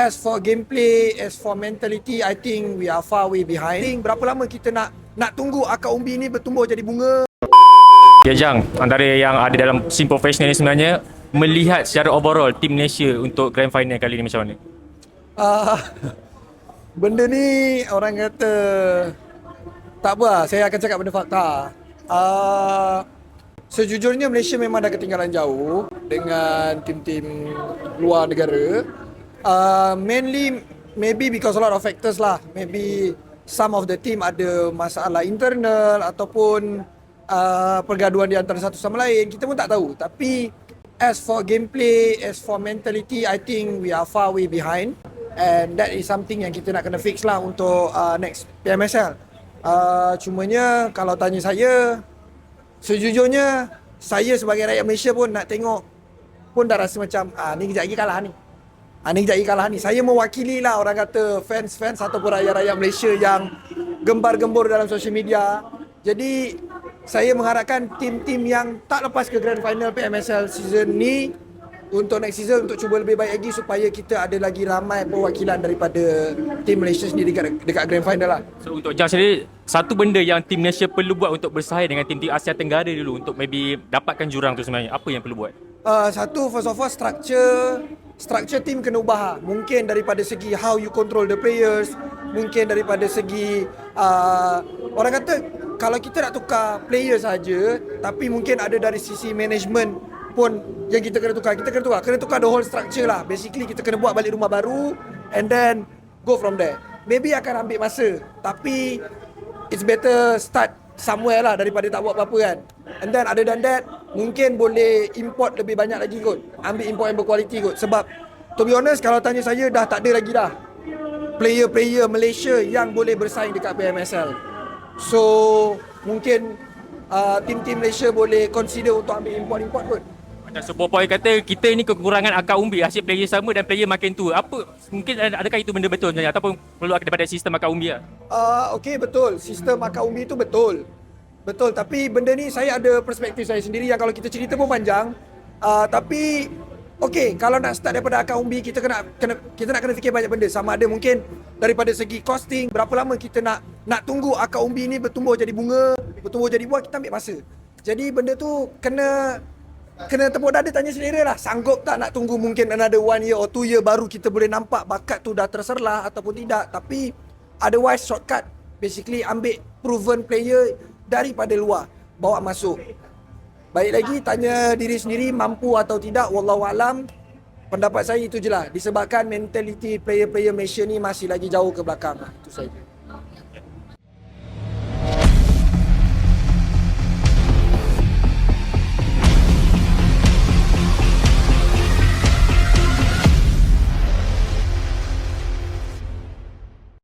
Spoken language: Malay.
as for gameplay, as for mentality, I think we are far way behind. Think berapa lama kita nak nak tunggu akar umbi ni bertumbuh jadi bunga? Ya Jang, antara yang ada dalam scene profesional ni sebenarnya melihat secara overall tim Malaysia untuk grand final kali ni macam mana? Uh, benda ni orang kata tak apa lah, saya akan cakap benda fakta. Uh, sejujurnya Malaysia memang dah ketinggalan jauh dengan tim-tim luar negara. Uh, mainly maybe because a lot of factors lah. Maybe some of the team ada masalah internal ataupun uh, pergaduhan di antara satu sama lain. Kita pun tak tahu. Tapi as for gameplay, as for mentality, I think we are far way behind. And that is something yang kita nak kena fix lah untuk uh, next PMSL. Uh, cumanya kalau tanya saya, sejujurnya saya sebagai rakyat Malaysia pun nak tengok pun dah rasa macam ah ni kejap lagi kalah ni. Ah ni kejap lagi kalah ni. Saya mewakili lah orang kata fans-fans ataupun rakyat-rakyat Malaysia yang gembar-gembor dalam social media. Jadi saya mengharapkan tim-tim yang tak lepas ke grand final PMSL season ni untuk next season untuk cuba lebih baik lagi supaya kita ada lagi ramai perwakilan daripada tim Malaysia sendiri dekat, dekat grand final lah. So untuk Jang sendiri, satu benda yang tim Malaysia perlu buat untuk bersaing dengan tim-tim Asia Tenggara dulu untuk maybe dapatkan jurang tu sebenarnya, apa yang perlu buat? Uh, satu first of all structure structure team kena ubah. Mungkin daripada segi how you control the players mungkin daripada segi uh, orang kata kalau kita nak tukar player saja tapi mungkin ada dari sisi management pun yang kita kena tukar. Kita kena tukar. Kena tukar the whole structure lah. Basically kita kena buat balik rumah baru and then go from there. Maybe akan ambil masa tapi it's better start somewhere lah daripada tak buat apa-apa kan. And then other than that mungkin boleh import lebih banyak lagi kot. Ambil import yang berkualiti kot. Sebab to be honest kalau tanya saya dah tak ada lagi dah player-player Malaysia yang boleh bersaing dekat PMSL so mungkin uh, tim-tim Malaysia boleh consider untuk ambil import-import kot. Macam sebuah point kata kita ni kekurangan akar umbi asyik player sama dan player makin tua. Apa mungkin ad- adakah itu benda betul? Sebenarnya ataupun perlu daripada sistem akar umbi lah? Uh, okay betul. Sistem akar umbi tu betul betul tapi benda ni saya ada perspektif saya sendiri yang kalau kita cerita pun panjang. Uh, tapi okay kalau nak start daripada akar umbi kita kena, kena kita nak kena fikir banyak benda. Sama ada mungkin daripada segi costing berapa lama kita nak nak tunggu akar umbi ni bertumbuh jadi bunga bertumbuh jadi buah kita ambil masa. Jadi benda tu kena kena tepuk dada tanya selera lah. Sanggup tak nak tunggu mungkin another one year or two year baru kita boleh nampak bakat tu dah terserlah ataupun tidak. Tapi otherwise shortcut basically ambil proven player daripada luar bawa masuk. Baik lagi tanya diri sendiri mampu atau tidak wallahu alam. Pendapat saya itu je lah disebabkan mentality player-player Malaysia ni masih lagi jauh ke belakang. Itu saja